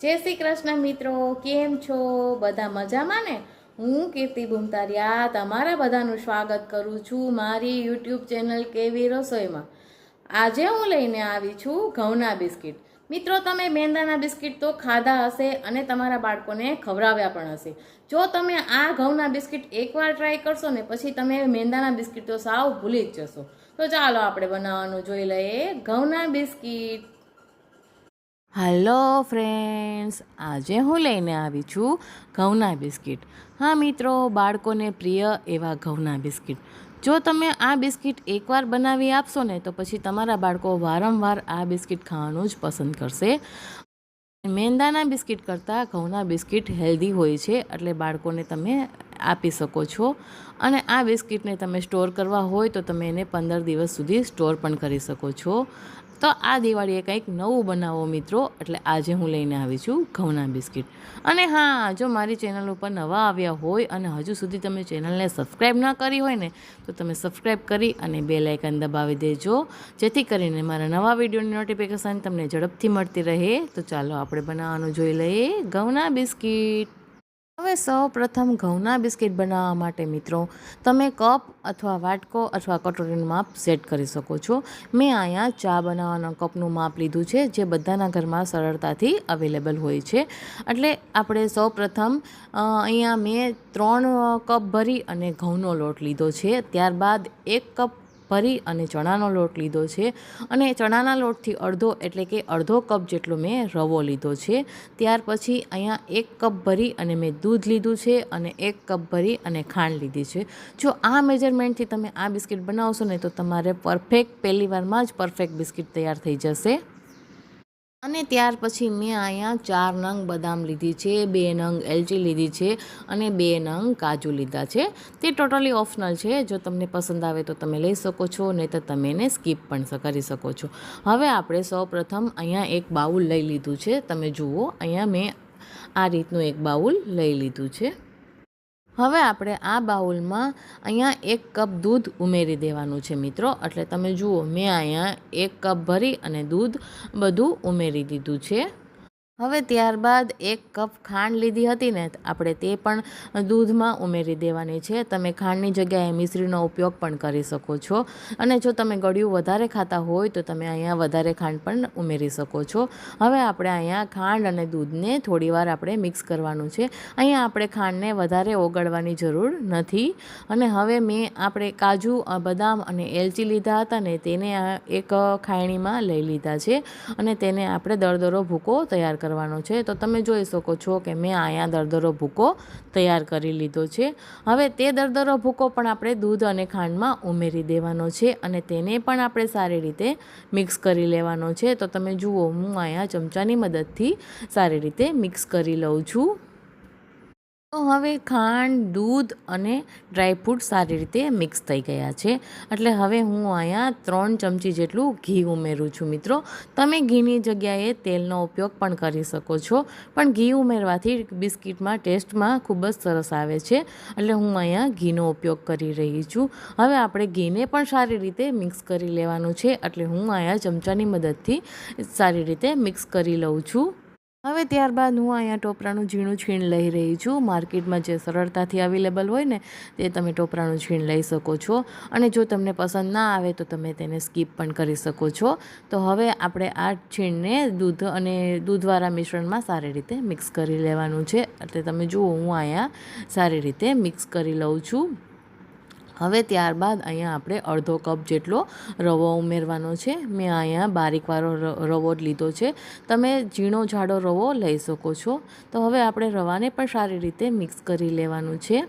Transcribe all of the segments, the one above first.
જય શ્રી કૃષ્ણ મિત્રો, કેમ છો? બધા મજામાં ને? હું કીર્તિ ભૂમતારિયા તમારા બધાનું સ્વાગત કરું છું મારી યુટ્યુબ ચેનલ કેવી રસોઈમાં. આજે હું લઈને આવી છું ઘઉંના બિસ્કિટ. મિત્રો, તમે મેંદાના બિસ્કિટ તો ખાધા હશે અને તમારા બાળકોને ખવડાવ્યા પણ હશે. જો તમે આ ઘઉંના બિસ્કિટ એકવાર ટ્રાય કરશો ને, પછી તમે મેંદાના બિસ્કિટ તો સાવ ભૂલી જ જશો. તો ચાલો આપણે બનાવવાનું જોઈ લઈએ. ઘઉંના બિસ્કિટ. હાલો ફ્રેન્ડ્સ આજે હું લઈને આવી છું ઘઉંના બિસ્કિટ. હા, મિત્રો, બાળકોને પ્રિય એવા ઘઉંના બિસ્કિટ. જો તમે આ બિસ્કિટ એકવાર બનાવી આપશો ને, તો પછી તમારા બાળકો વારંવાર આ બિસ્કિટ ખાવાનું જ પસંદ કરશે. મેંદાના બિસ્કિટ કરતાં ઘઉંના બિસ્કિટ હેલ્ધી હોય છે, એટલે બાળકોને તમે આપી શકો છો. અને આ બિસ્કિટને તમે સ્ટોર કરવા હોય, તો તમે એને પંદર દિવસ સુધી સ્ટોર પણ કરી શકો છો. તો આ દિવાળીએ કંઈક નવું બનાવો મિત્રો, એટલે આજે હું લઈને આવી છું ઘઉંના બિસ્કિટ. અને હા, જો મારી ચેનલ ઉપર નવા આવ્યા હોય અને હજુ સુધી તમે ચેનલને સબસ્ક્રાઈબ ના કરી હોય ને, તો તમે સબસ્ક્રાઈબ કરી અને બે લાઇકન દબાવી દેજો, જેથી કરીને મારા નવા વિડીયોની નોટિફિકેશન તમને ઝડપથી મળતી રહે. તો ચાલો આપણે બનાવવાનું જોઈ લઈએ ઘઉંના બિસ્કિટ. હવે સૌપ્રથમ ઘઉંના બિસ્કિટ બનાવવા માટે મિત્રો, તમે કપ અથવા વાટકો અથવા કટોરીનું માપ સેટ કરી શકો છો. મેં અહીંયા ચા બનાવવાના કપનું માપ લીધું છે, જે બધાના ઘરમાં સરળતાથી અવેલેબલ હોય છે. એટલે આપણે સૌપ્રથમ અહીંયા મેં ત્રણ કપ ભરી અને ઘઉંનો લોટ લીધો છે. ત્યારબાદ એક કપ ભરી અને ચણાનો લોટ લીધો છે. અને ચણાના લોટથી અડધો એટલે કે અડધો કપ જેટલો મેં રવો લીધો છે. ત્યાર પછી અહીંયા એક કપ ભરી અને મેં દૂધ લીધું છે અને એક કપ ભરી અને ખાંડ લીધી છે. જો આ મેજરમેન્ટથી તમે આ બિસ્કિટ બનાવશો ને તો તમારે પરફેક્ટ પહેલી વારમાં જ પરફેક્ટ બિસ્કિટ તૈયાર થઈ જશે. અને ત્યાર પછી મેં અહીંયા ચાર નંગ બદામ લીધી છે, બે નંગ એલચી લીધી છે અને બે નંગ કાજુ લીધા છે. તે ટોટલી ઓપ્શનલ છે. જો તમને પસંદ આવે તો તમે લઈ શકો છો, નહીં તો તમે એને સ્કીપ પણ કરી શકો છો. હવે આપણે સૌપ્રથમ અહીંયા એક બાઉલ લઈ લીધું છે. તમે જુઓ, અહીંયા મેં આ રીતનું એક બાઉલ લઈ લીધું છે. હવે આપણે આ બાઉલમાં અહીંયા એક કપ દૂધ ઉમેરી દેવાનું છે મિત્રો. એટલે તમે જુઓ, મેં અહીંયા એક કપ ભરી અને દૂધ બધું ઉમેરી દીધું છે. હવે ત્યારબાદ એક કપ ખાંડ લીધી હતી ને, આપણે તે પણ દૂધમાં ઉમેરી દેવાની છે. તમે ખાંડની જગ્યાએ મિશ્રીનો ઉપયોગ પણ કરી શકો છો. અને જો તમે ગળ્યું વધારે ખાતા હોય તો તમે અહીંયા વધારે ખાંડ પણ ઉમેરી શકો છો. હવે આપણે અહીંયા ખાંડ અને દૂધને થોડીવાર આપણે મિક્સ કરવાનું છે. અહીંયા આપણે ખાંડને વધારે ઓગળવાની જરૂર નથી. અને હવે મેં આપણે કાજુ બદામ અને એલચી લીધા હતા ને, તેને એક ખાયણીમાં લઈ લીધા છે. અને તેને આપણે દરદરો ભૂકો તૈયાર કરવાનો છે, તો તમે જોઈ શકો છો કે મેં અહીંયા દરદરો ભૂકો તૈયાર કરી લીધો છે. હવે તે દરદરો ભૂકો પણ આપણે દૂધ અને ખાંડમાં ઉમેરી દેવાનો છે અને તેને પણ આપણે સારી રીતે મિક્સ કરી લેવાનો છે. તો તમે જુઓ, હું અહીંયા ચમચાની મદદથી સારી રીતે મિક્સ કરી લઉં છું. તો હવે ખાંડ, દૂધ અને ડ્રાયફ્રૂટ સારી રીતે મિક્સ થઈ ગયા છે. એટલે હવે હું અહીંયા ત્રણ ચમચી જેટલું ઘી ઉમેરું છું મિત્રો. તમે ઘીની જગ્યાએ તેલનો ઉપયોગ પણ કરી શકો છો. પણ ઘી ઉમેરવાથી બિસ્કિટમાં ટેસ્ટમાં ખૂબ જ સરસ આવે છે. એટલે હું અહીંયા ઘીનો ઉપયોગ કરી રહી છું. હવે આપણે ઘીને પણ સારી રીતે મિક્સ કરી લેવાનું છે. એટલે હું અહીંયા ચમચાની મદદથી સારી રીતે મિક્સ કરી લઉં છું. હવે ત્યારબાદ હું અહીંયા ટોપરાનું ઝીણું છીણ લઈ રહી છું. માર્કેટમાં જે સરળતાથી અવેલેબલ હોય ને, તે તમે ટોપરાનું છીણ લઈ શકો છો. અને જો તમને પસંદ ના આવે તો તમે તેને સ્કીપ પણ કરી શકો છો. તો હવે આપણે આ છીણને દૂધ અને દૂધવાળા મિશ્રણમાં સારી રીતે મિક્સ કરી લેવાનું છે. એટલે તમે જુઓ, હું અહીંયા સારી રીતે મિક્સ કરી લઉં છું. હવે ત્યારબાદ અહીંયા આપણે અડધો કપ જેટલો રવો ઉમેરવાનો છે. મેં અહીંયા બારીકવાળો રવો લીધો છે. તમે ઝીણો જાડો રવો લઈ શકો છો. તો હવે આપણે રવાને પણ સારી રીતે મિક્સ કરી લેવાનું છે.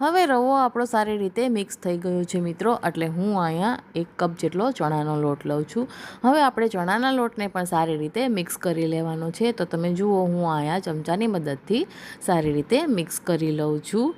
હવે રવો આપણો સારી રીતે મિક્સ થઈ ગયો છે મિત્રો. એટલે હું અહીંયા એક કપ જેટલો ચણાનો લોટ લઉં છું. હવે આપણે ચણાના લોટને પણ સારી રીતે મિક્સ કરી લેવાનો છે. તો તમે જુઓ, હું અહીંયા ચમચાની મદદથી સારી રીતે મિક્સ કરી લઉં છું.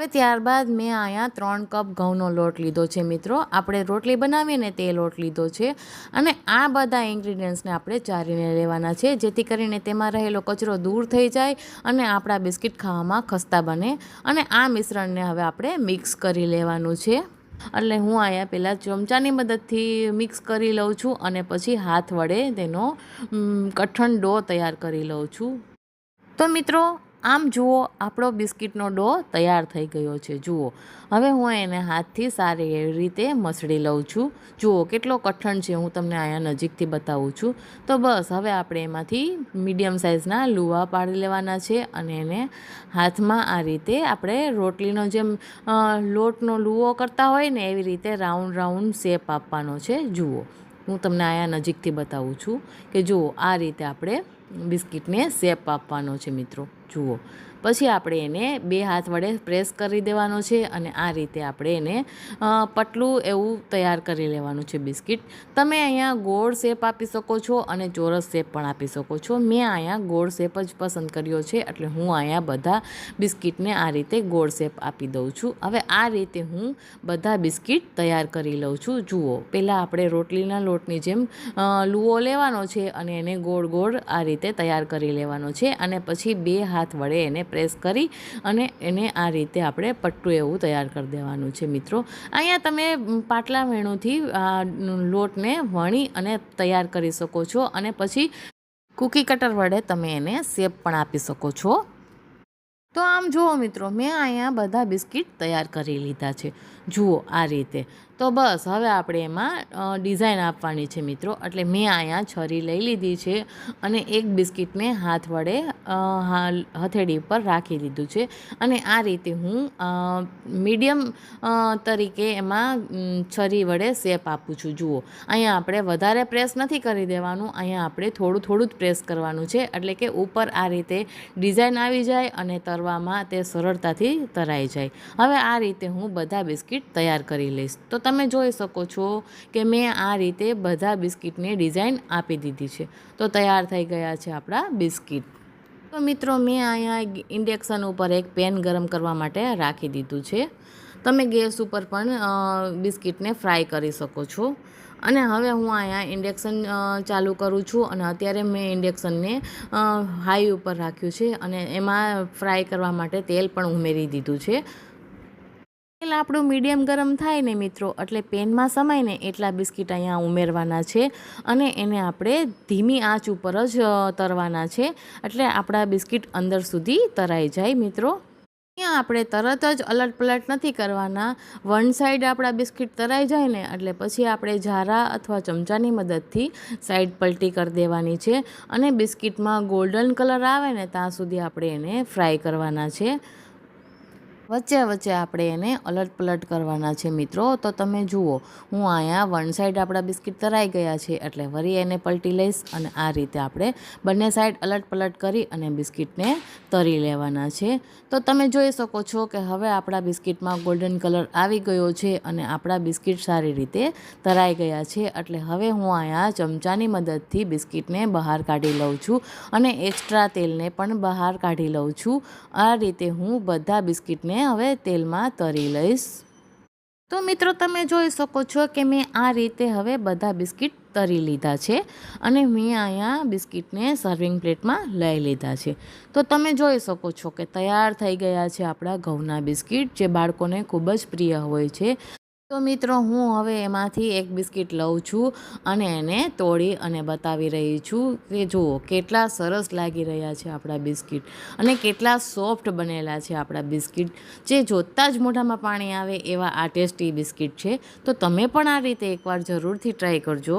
હવે ત્યારબાદ મેં અહીંયા ત્રણ કપ ઘઉંનો લોટ લીધો છે મિત્રો. આપણે રોટલી બનાવીએ ને તે લોટ લીધો છે. અને આ બધા ઇન્ગ્રીડિયન્ટ્સને આપણે ચારીને લેવાના છે, જેથી કરીને તેમાં રહેલો કચરો દૂર થઈ જાય અને આપણા બિસ્કિટ ખાવામાં ખસ્તા બને. અને આ મિશ્રણને હવે આપણે મિક્સ કરી લેવાનું છે. એટલે હું અહીંયા પહેલાં ચમચાની મદદથી મિક્સ કરી લઉં છું અને પછી હાથ વડે તેનો કઠણ ડો તૈયાર કરી લઉં છું. તો મિત્રો આમ જુઓ, આપણો બિસ્કિટનો ડો તૈયાર થઈ ગયો છે. જુઓ, હવે હું એને હાથથી સારી એવી રીતે મસળી લઉં છું. જુઓ, કેટલો કઠણ છે, હું તમને અહીંયા નજીકથી બતાવું છું. તો બસ, હવે આપણે એમાંથી મીડિયમ સાઇઝના લુવા પાડી લેવાના છે અને એને હાથમાં આ રીતે આપણે રોટલીનો જેમ લોટનો લુવો કરતા હોય ને એવી રીતે રાઉન્ડ રાઉન્ડ શેપ આપવાનો છે. જુઓ, હું તમને અહીંયા નજીકથી બતાવું છું કે જુઓ, આ રીતે આપણે બિસ્કિટને શેપ આપવાનો છે મિત્રો. જુઓ. પછી આપણે એને બે હાથ વડે પ્રેસ કરી દેવાનો છે અને આ રીતે આપણે એને પટલું એવું તૈયાર કરી લેવાનું છે બિસ્કિટ. તમે અહીંયા ગોળ શેપ આપી શકો છો અને ચોરસ શેપ પણ આપી શકો છો. મેં અહીંયા ગોળ શેપ જ પસંદ કર્યો છે, એટલે હું અહીંયા બધા બિસ્કિટને આ રીતે ગોળ શેપ આપી દઉં છું. હવે આ રીતે હું બધા બિસ્કિટ તૈયાર કરી લઉં છું. જુઓ, પહેલાં આપણે રોટલીના લોટની જેમ લુઓ લેવાનો છે અને એને ગોળ ગોળ આ રીતે તૈયાર કરી લેવાનો છે અને પછી બે હાથ વડે એને પ્રેસ કરી અને એને આ રીતે આપણે પટ્ટું એવું તૈયાર કરી દેવાનું છે મિત્રો. અહીંયા તમે પાટલા વેણુથી લોટને વણી અને તૈયાર કરી શકો છો અને પછી કૂકી કટર વડે તમે એને શેપ પણ આપી શકો છો. તો આમ જુઓ મિત્રો, મેં અહીંયા બધા બિસ્કિટ તૈયાર કરી લીધા છે. જુઓ આ રીતે. તો બસ, હવે આપણે એમાં ડિઝાઇન આપવાની છે મિત્રો. એટલે મેં અહીંયા છરી લઈ લીધી છે અને એક બિસ્કિટને હાથ વડે હથેળી ઉપર રાખી દીધું છે. અને આ રીતે હું મીડિયમ તરીકે એમાં છરી વડે શેપ આપું છું. જુઓ, અહીંયા આપણે વધારે પ્રેસ નથી કરી દેવાનું. અહીંયા આપણે થોડું થોડું જ પ્રેસ કરવાનું છે. એટલે કે ઉપર આ રીતે ડિઝાઇન આવી જાય અને તરવામાં તે સરળતાથી તરાઈ જાય. હવે આ રીતે હું બધા બિસ્કિટ તૈયાર કરી લઈશ. તો તમે જોઈ શકો છો કે મેં આ રીતે બધા બિસ્કિટને ડિઝાઇન આપી દીધી છે. તો તૈયાર થઈ ગયા છે આપણા બિસ્કિટ. તો મિત્રો, મેં અહીંયા ઇન્ડેક્શન ઉપર એક પેન ગરમ કરવા માટે રાખી દીધું છે. તમે ગેસ ઉપર પણ બિસ્કિટને ફ્રાય કરી શકો છો. અને હવે હું અહીંયા ઇન્ડેક્શન ચાલુ કરું છું અને અત્યારે મેં ઇન્ડેક્શનને હાઈ ઉપર રાખ્યું છે અને એમાં ફ્રાય કરવા માટે તેલ પણ ઉમેરી દીધું છે. તેલ આપણું મીડિયમ ગરમ થાય ને મિત્રો, એટલે પેનમાં સમાય ને એટલા બિસ્કિટ અહીંયા ઉમેરવાના છે અને એને આપણે ધીમી આંચ ઉપર જ તરવાના છે. એટલે આપણા બિસ્કિટ અંદર સુધી તરાઈ જાય મિત્રો. અહીંયા આપણે તરત જ અલટ પલટ નથી કરવાના. વન સાઈડ આપણા બિસ્કિટ તરાઈ જાય ને, એટલે પછી આપણે ઝારા અથવા ચમચાની મદદથી સાઈડ પલટી કરી દેવાની છે અને બિસ્કિટમાં ગોલ્ડન કલર આવે ને, ત્યાં સુધી આપણે એને ફ્રાય કરવાના છે. વચ્ચે વચ્ચે આપણે એને અલટ પલટ કરવાના છે મિત્રો. તો તમે જુઓ, હું અહીંયા વન સાઈડ આપણા બિસ્કિટ તરાઈ ગયા છે, એટલે વળી એને પલટી લઈશ અને આ રીતે આપણે બંને સાઈડ અલટ પલટ કરી અને બિસ્કિટને તરી લેવાના છે. તો તમે જોઈ શકો છો કે હવે આપણા બિસ્કિટમાં ગોલ્ડન કલર આવી ગયો છે અને આપણા બિસ્કિટ સારી રીતે તરાઈ ગયા છે. એટલે હવે હું અહીંયા ચમચાની મદદથી બિસ્કિટને બહાર કાઢી લઉં છું અને એક્સ્ટ્રા તેલને પણ બહાર કાઢી લઉં છું. આ રીતે હું બધા બિસ્કિટને હવે તેલમાં તરી લઈશ. તો મિત્રો, તમે જોઈ શકો છો કે મેં આ રીતે હવે બધા બિસ્કિટ તરી લીધા છે અને મેં અહીંયા બિસ્કિટને સર્વિંગ પ્લેટમાં લઈ લીધા છે. તો તમે જોઈ શકો છો કે તૈયાર થઈ ગયા છે આપણા ઘઉંના બિસ્કિટ, જે બાળકોને ખૂબ જ પ્રિય હોય છે. તો મિત્રો, હું હવે એમાંથી એક બિસ્કિટ લઉં છું અને એને તોડી અને બતાવી રહી છું કે જુઓ કેટલા સરસ લાગી રહ્યા છે આપણા બિસ્કિટ અને કેટલા સોફ્ટ બનેલા છે આપણા બિસ્કિટ. જે જોતાં જ મોઢામાં પાણી આવે એવા આ ટેસ્ટી બિસ્કિટ છે. તો તમે પણ આ રીતે એકવાર જરૂરથી ટ્રાય કરજો.